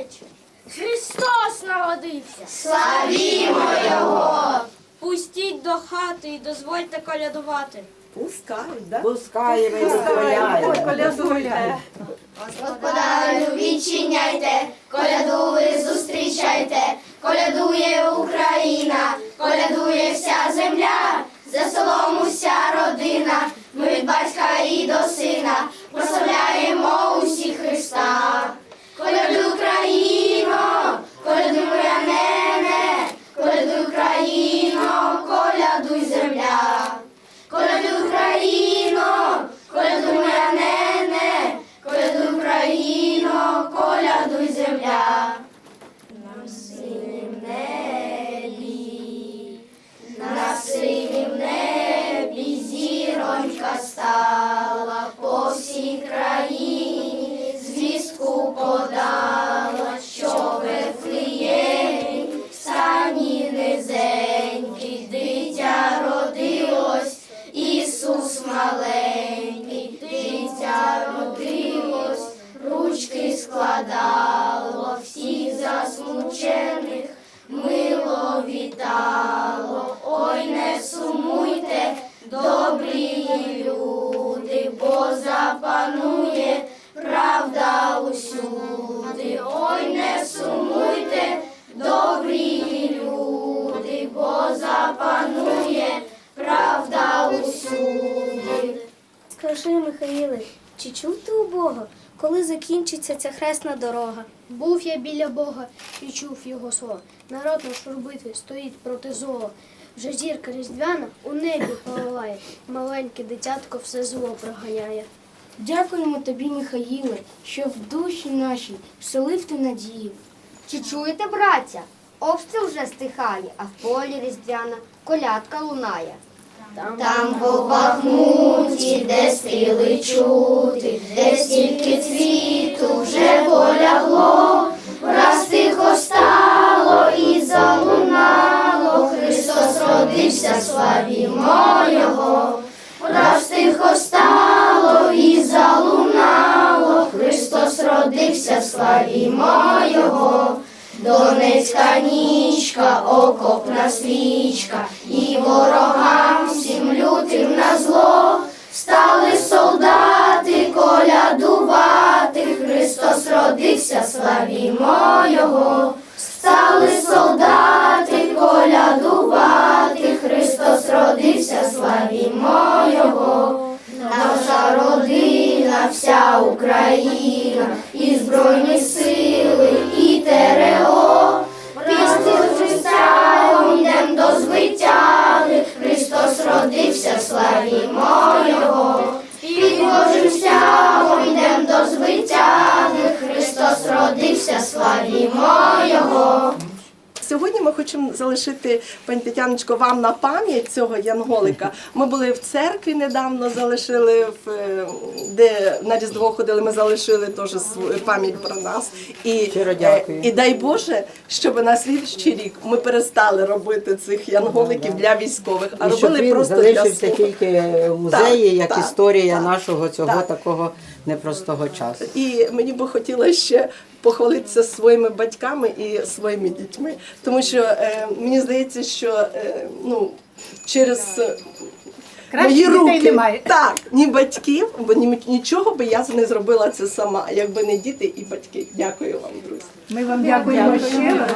малече, Христос народився. Славімо Його! Пустіть до хати і дозвольте колядувати. Пускають, да? Пускаємо і визволяємо. Колядуйте. Господарю, відчиняйте, коляду ви зустрічайте, колядує Україна, колядує вся земля, за столом уся родина, ми від батька і до сина прославляємо усі Христа. Скажи, Михаїле, чи чув ти у Бога, коли закінчиться ця хресна дорога? Був я біля Бога і чув його слово. Народ наш у стоїть проти злого. Вже зірка різдвяна у небі палає, маленьке дитятко все зло проганяє. Дякуємо тобі, Михаїле, що в душі нашій вселив ти надію. Чи чуєте, браття? Обстріл вже стихає, а в полі різдвяна колядка лунає. Там по Бахмуті, де стріли чути, де стільки цвіту вже полягло, враз тихо стало і залунало, Христос родився, славімо Його, враз тихо стало і залунало, Христос родився, славімо Його. Донецька нічка, окопна свічка, і ворогам всім на зло, стали солдати колядувати, Христос родився, славімо Його, стали солдати колядувати, Христос родився, славімо Його. Наша родина, вся Україна, і Збройні сили, Сьогодні ми хочемо залишити, пані Тетяночко, вам на пам'ять цього янголика. Ми були в церкві недавно, залишили в е, де на Різдво ходили. Ми залишили теж пам'ять про нас. І, е, і дай Боже, щоб на слідчий рік ми перестали робити цих янголиків для військових, а І щоб робили він просто для залишився свого. тільки музеї, як так, історія так, нашого цього так. такого непростого часу. І мені би хотілося ще похвалитися своїми батьками і своїми дітьми, тому що е, мені здається, що е, ну через е, мої руки так, ні батьків, бо ні, нічого би я не зробила це сама, якби не діти і батьки. Дякую вам, друзі. Ми вам дякуємо щиро.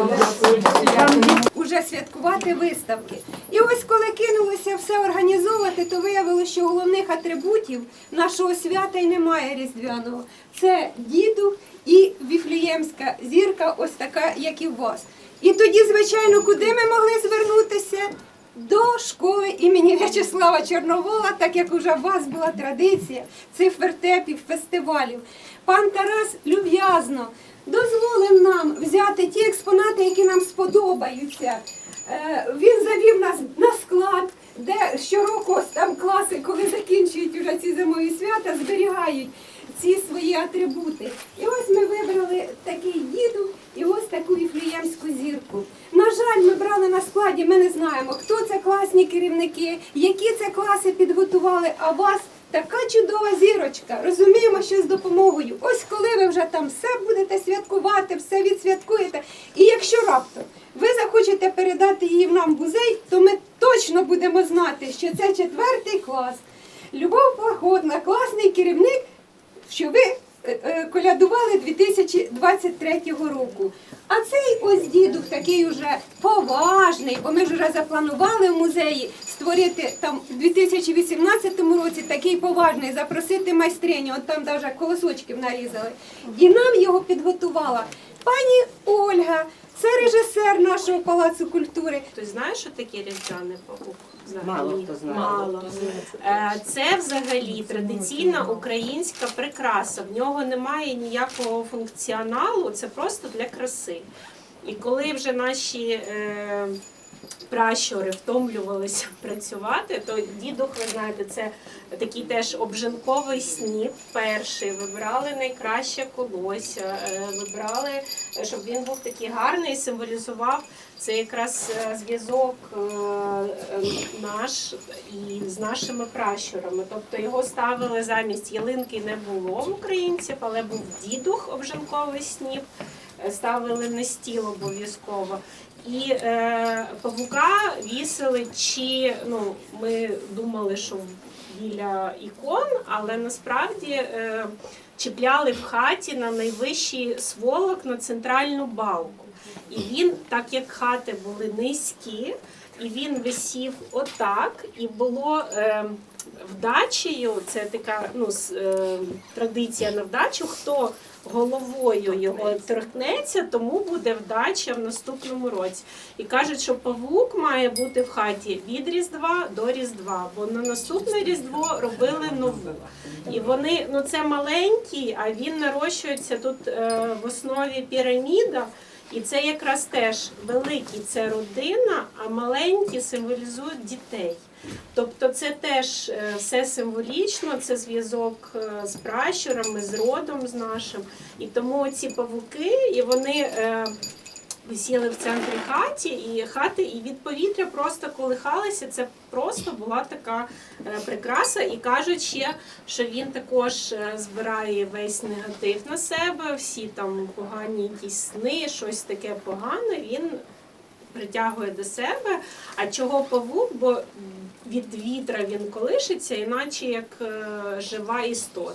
Уже святкувати виставки. І ось коли кинулося все організовувати, то виявилося, що головних атрибутів нашого свята й немає різдвяного. Це діду і віфліємська зірка, ось така, як і у вас. І тоді, звичайно, куди ми могли звернутися? До школи імені В'ячеслава Чорновола, так як уже у вас була традиція цих вертепів, фестивалів. Пан Тарас люб'язно дозволив нам взяти ті експонати, які нам сподобаються. Е, Він завів нас на склад, де щороку там класи, коли закінчують уже ці зимові свята, зберігають ці свої атрибути. І ось ми вибрали такий діду і ось таку віфлеємську зірку. На жаль, ми брали на складі, ми не знаємо, хто це класні керівники, які це класи підготували, а вас така чудова зірочка. Розуміємо, що з допомогою. Ось коли ви вже там все будете святкувати, все відсвяткуєте. І якщо раптом ви захочете передати її нам в музей, то ми точно будемо знати, що це четвертий клас. Любов Плагодна, класний керівник, що ви колядували 2023 року. А цей ось дідух такий уже поважний, бо ми ж вже запланували в музеї створити там у 2018 році такий поважний, запросити майстриню, от там навіть колосочків нарізали. І нам його підготувала пані Ольга. Це режисер нашого палацу культури. Хтось знає, що таке різдвяний павук? Мало хто знає. Мало. Е, Це взагалі традиційна українська прикраса. В нього немає ніякого функціоналу, це просто для краси. І коли вже наші е, пращури втомлювалися працювати, то дідух, ви знаєте, це такий теж обжинковий сніп. Перший вибрали найкраще колося, е, вибрали, щоб він був такий гарний, символізував це якраз е, зв'язок е, наш і з нашими пращурами. Тобто його ставили замість ялинки не було в українців, але був дідух обжинковий сніп. е, Ставили на стіл обов'язково. І е, павука вісили, чи ну ми думали, що біля ікон, але насправді е, чіпляли в хаті на найвищий сволок на центральну балку. І він, так як хати були низькі, і він висів отак, і було е, вдачею, це така ну, е, традиція на вдачу, хто головою його торкнеться, тому буде вдача в наступному році. І кажуть, що павук має бути в хаті від Різдва до Різдва, бо на наступне Різдво робили нову. І вони, ну це маленький, а він нарощується тут е, в основі піраміда. І це якраз теж великі це родина, а маленькі символізують дітей. Тобто це теж е, все символічно, це зв'язок е, з пращурами, з родом з нашим. І тому ці павуки, і вони е, висіли в центрі хаті, і хати, і від повітря просто колихалися. Це просто була така е, прикраса. І кажуть ще, що він також е, збирає весь негатив на себе, всі там погані якісь сни, щось таке погане. Він притягує до себе. А чого павук? Бо від вітра він колишиться, іначе як е, жива істота.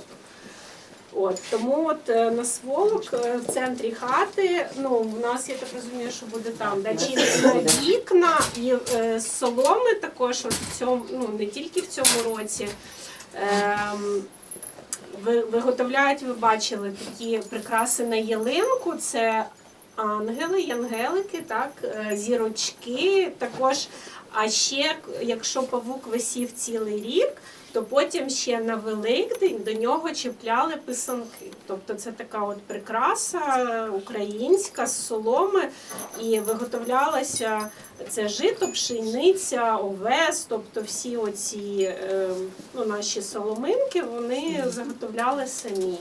От тому от е, на сволок е, в центрі хати. Ну в нас я так розумію, що буде там чиниться вікна і е, соломи також. От в цьому ну не тільки в цьому році. Ем, ви- виготовляють, ви бачили такі прикраси на ялинку. Це ангели, янгелики, так, е, зірочки також. А ще, якщо павук висів цілий рік, то потім ще на Великдень до нього чіпляли писанки. Тобто це така от прикраса українська з соломи, і виготовлялася це жито, пшениця, овес, тобто всі оці е, ну, наші соломинки вони заготовляли самі.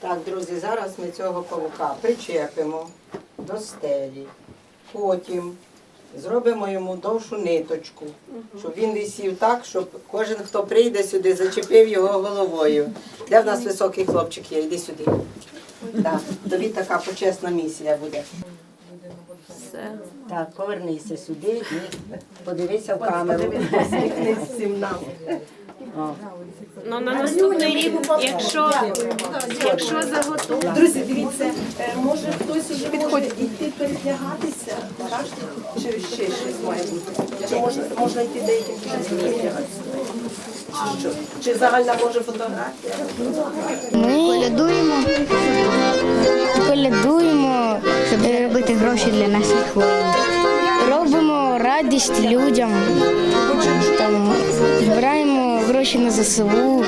Так, друзі, зараз ми цього павука причепимо до стелі. Потім зробимо йому довшу ниточку, щоб він висів так, щоб кожен, хто прийде сюди, зачепив його головою. Де в нас високий хлопчик є? Йди сюди. Так, тобі така почесна місія буде. Так, повернися сюди і подивися в камеру. всім нам. Ну на наступний рік, якщо, якщо заготовлено. Друзі, дивіться, е, може хтось уже може йти перевдягатися, так? Чи ще щось має бути? Чи можна, можна йти деяким? Чи що? Чи загальна може фотографія? Ми колядуємо, колядуємо, щоб заробити гроші для наших воїнів. Робимо радість людям, там, збираємо гроші на ЗСУ.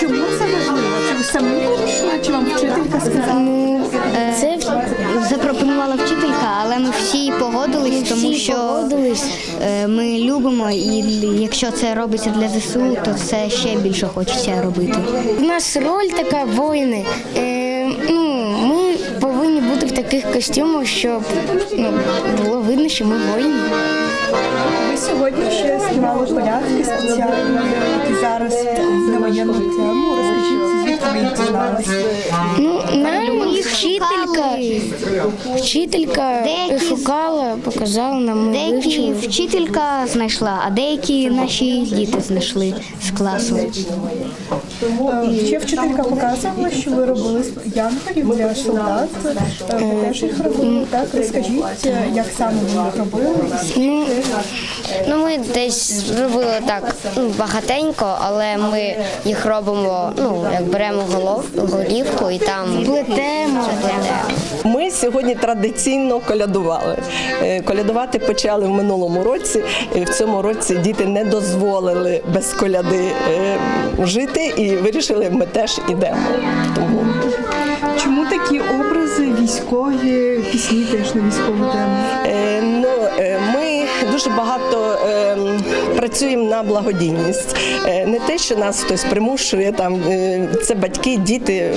Чому це важливо? Чи ви самі вирішили, чи вам вчителька сказала? Це запропонувала вчителька, але ми всі погодились, тому що е, ми любимо, і якщо це робиться для ЗСУ, то це ще більше хочеться робити. У нас роль така воїни. Е, ну, ми повинні бути в таких костюмах, щоб ну, було видно, що ми воїни. Ви сьогодні ще співали колядки спеціально, зараз на воєнну тему. Розкажіть, звідки ви дізналися? Вчителька, вчителька Деякі- шукала, показала нам, Деякі вчителька знайшла, а деякі наші діти знайшли з класу. Е, Ще вчителька показувала, що ви робили янголів для солдат. Е, Ви теж їх робили, так? Розкажіть, е, як саме ви їх робили? Ну, ну ми десь зробили так ну, багатенько, але ми їх робимо, ну, як беремо голов, голівку і там плетемо. Ми сьогодні традиційно колядували. Е, Колядувати почали в минулому році. Е, В цьому році діти не дозволили без коляди е, жити і вирішили, ми теж ідемо. Тому Чому такі образи військові, пісні теж на військову тему? Е, ну, е, ми дуже багато е, працюємо на благодійність. Е, не те, що нас хтось примушує, там е, це батьки, діти,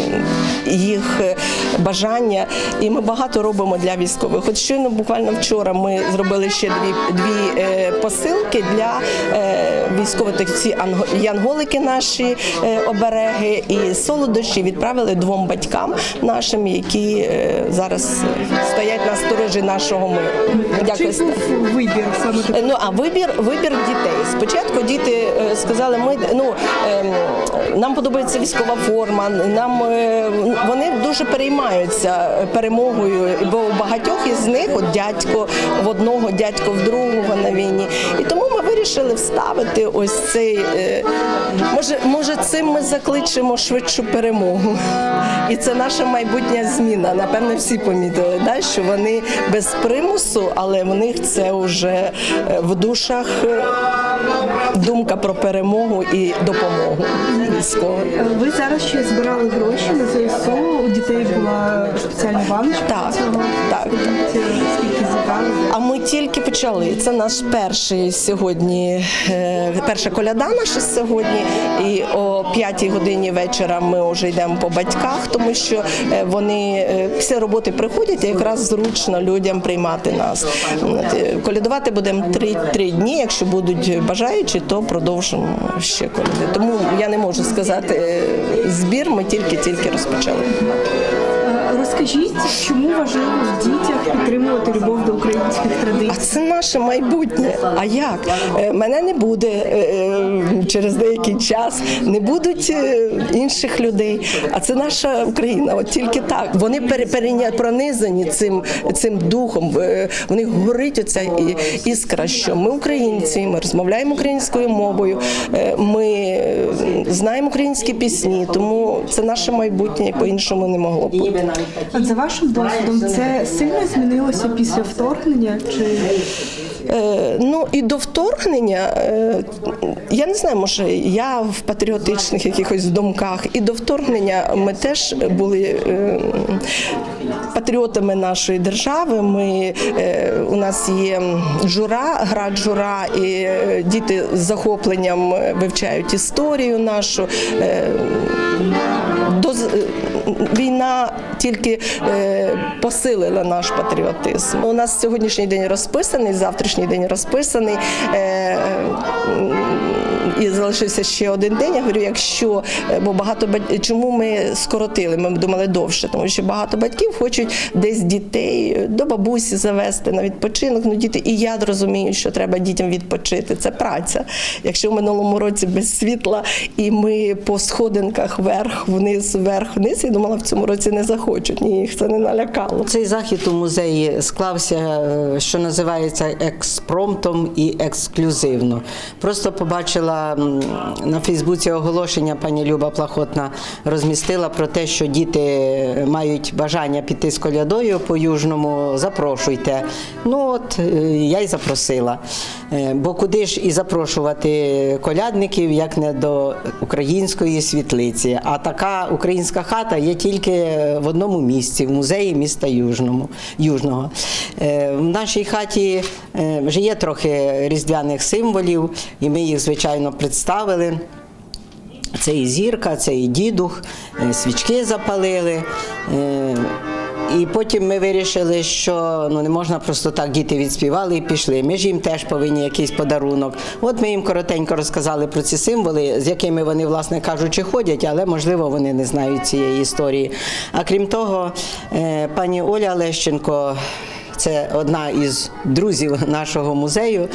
їх е, бажання. І ми багато робимо для військових. От щойно буквально вчора ми зробили ще дві, дві посилки для військових так, ці янголики наші обереги і солодощі відправили двом батькам нашим, які зараз стоять на сторожі нашого миру. Дякую. вибір саме? Ну а вибір вибір дітей. Спочатку діти е, сказали, ми ну ем, нам подобається військова форма. Нам е, вони дуже переймаються перемогою, бо у багатьох із них от дядько в одного, дядько в другого на війні. І тому ми вирішили вставити ось цей. е, Може, може, цим ми закличемо швидшу перемогу. І це наша майбутня зміна. Напевне, всі помітили, да? що вони без примусу, але в них це вже в душах думка про перемогу і допомогу військовим. Ви зараз ще збирали гроші на ЗСУ, дітей була спеціальна баночка. Так, так. Е, Скільки зібрали? А ми тільки почали. Це наш перший сьогодні, е, перша коляда наша сьогодні. І о п'ятій годині вечора ми вже йдемо по батьках, тому що е, вони е, після роботи приходять і якраз зручно людям приймати нас. Е, Колядувати будемо три, три дні. Якщо будуть бажаючі, то продовжимо ще коляди. Тому я не можу сказати е, збір. Ми тільки-тільки розпочали. Розкажіть, чому важливо в дітях підтримувати любов до українських А це наше майбутнє. А як? Е, Мене не буде е, е, через деякий час, не будуть інших людей. А це наша Україна. От тільки так. Вони пере- перейня- пронизані цим, цим духом. В них горить оця іскра, що ми українці, ми розмовляємо українською мовою, ми знаємо українські пісні, тому це наше майбутнє, по-іншому не могло бути. От за вашим досвідом, це сильно змінилося після вторгнення? Чи Е, ну і до вторгнення, е, я не знаю, може я в патріотичних якихось думках, і до вторгнення ми теж були е, патріотами нашої держави. Ми, е, у нас є жура, гра джура, і е, діти з захопленням вивчають історію нашу. Е, до з- війна тільки е, посилила наш патріотизм. У нас сьогоднішній день розписаний, завтрашній день розписаний. І залишився ще один день. Я говорю, якщо е, бо багато бать- чому ми скоротили? Ми думали довше, тому що багато батьків хочуть десь дітей е, до бабусі завести на відпочинок. Ну діти, і я розумію, що треба дітям відпочити. Це праця. Якщо в минулому році без світла, і ми по сходинках вверх, вниз, вверх, вниз, я думала, в цьому році не захочуть. Ні, їх це не налякало. Цей захід у музеї склався, е, що називається експромтом і ексклюзивно. Просто побачила на Фейсбуці оголошення, пані Люба Плахотна розмістила про те, що діти мають бажання піти з колядою по южному. Запрошуйте. Ну от е, я й запросила. Е, Бо куди ж і запрошувати колядників, як не до української світлиці. А така українська хата є тільки в одному місці, в музеї міста Южному, Южного. Е, В нашій хаті е, вже є трохи різдвяних символів, і ми їх, звичайно, представили. Це і зірка, це і дідух, свічки запалили. І потім ми вирішили, що ну не можна просто так діти відспівали і пішли. Ми ж їм теж повинні якийсь подарунок. От ми їм коротенько розказали про ці символи, з якими вони, власне кажучи, ходять, але можливо вони не знають цієї історії. А крім того, е, пані Оля Лещенко. Це одна із друзів нашого музею.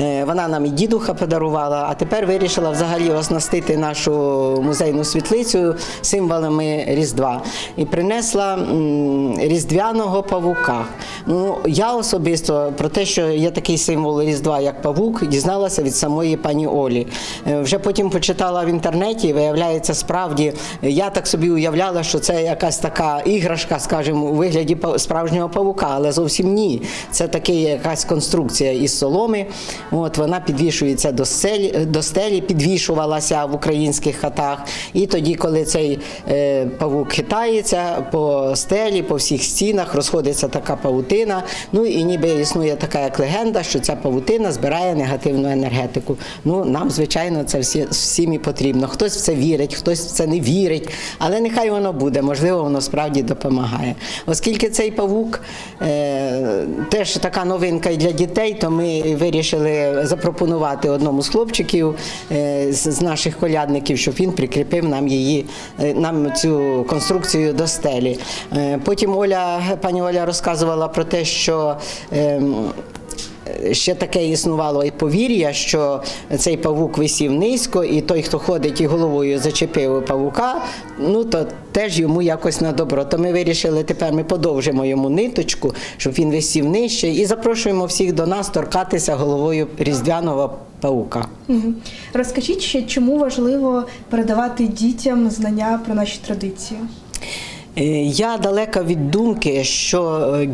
Е, Вона нам і дідуха подарувала, а тепер вирішила взагалі оснастити нашу музейну світлицю символами Різдва. І принесла різдвяного павука. Ну, я особисто про те, що є такий символ Різдва, як павук, дізналася від самої пані Олі. Е, Вже потім почитала в інтернеті, виявляється, справді я так собі уявляла, що це якась така іграшка, скажімо, у вигляді справжнього павука, але зовсім ні. Це таки якась конструкція із соломи. От вона підвішується до стелі, до стелі, підвішувалася в українських хатах. І тоді, коли цей е, павук хитається по стелі, по всіх стінах, розходиться така павутина. Ну і ніби існує така як легенда, що ця павутина збирає негативну енергетику. Ну нам, звичайно, це всі, всім і потрібно. Хтось в це вірить, хтось в це не вірить, але нехай воно буде, можливо, воно справді допомагає. Оскільки цей павук е, теж така новинка і для дітей, то ми вирішили запропонувати одному з хлопчиків е, з наших колядників, щоб він прикріпив нам її, е, нам цю конструкцію до стелі. Е, Потім Оля, пані Оля розказувала про те, що. Ще таке існувало і повір'я, що цей павук висів низько, і той, хто ходить і головою зачепив павука, ну то теж йому якось на добро. То ми вирішили, тепер ми подовжимо йому ниточку, щоб він висів нижче, і запрошуємо всіх до нас торкатися головою різдвяного павука. Мгм. Розкажіть ще, чому важливо передавати дітям знання про наші традиції? Е, Я далека від думки, що е,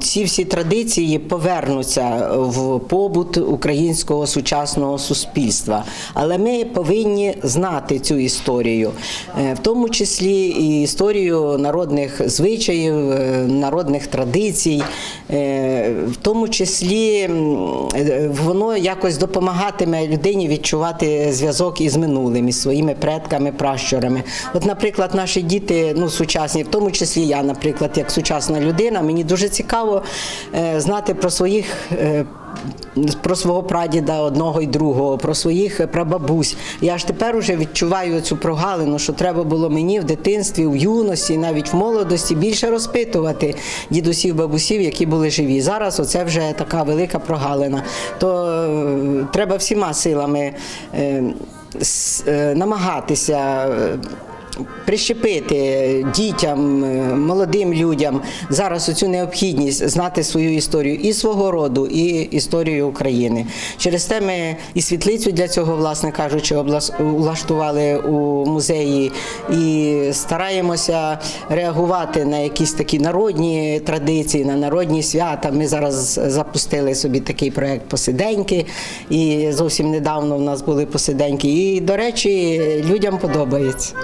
ці всі традиції повернуться в побут українського сучасного суспільства. Але ми повинні знати цю історію, Е, в тому числі і історію народних звичаїв, е, народних традицій, Е, в тому числі воно якось допомагатиме людині відчувати зв'язок із минулим, із своїми предками, пращурами. От, наприклад, наші діти, ну сучасні, в тому числі я, наприклад, як сучасна людина, мені дуже цікаво е, знати про своїх. е, Про свого прадіда одного і другого, про своїх прабабусь. Я ж тепер уже відчуваю цю прогалину, що треба було мені в дитинстві, в юності, навіть в молодості більше розпитувати дідусів, бабусів, які були живі. Зараз оце вже така велика прогалина. То е, треба всіма силами е, е, намагатися. Прищепити дітям, е, молодим людям зараз оцю необхідність знати свою історію і свого роду, і історію України. Через те ми і світлицю для цього, власне кажучи, влаштували у музеї і стараємося реагувати на якісь такі народні традиції, на народні свята. Ми зараз запустили собі такий проект посиденьки, і зовсім недавно в нас були посиденьки. І, до речі, людям подобається.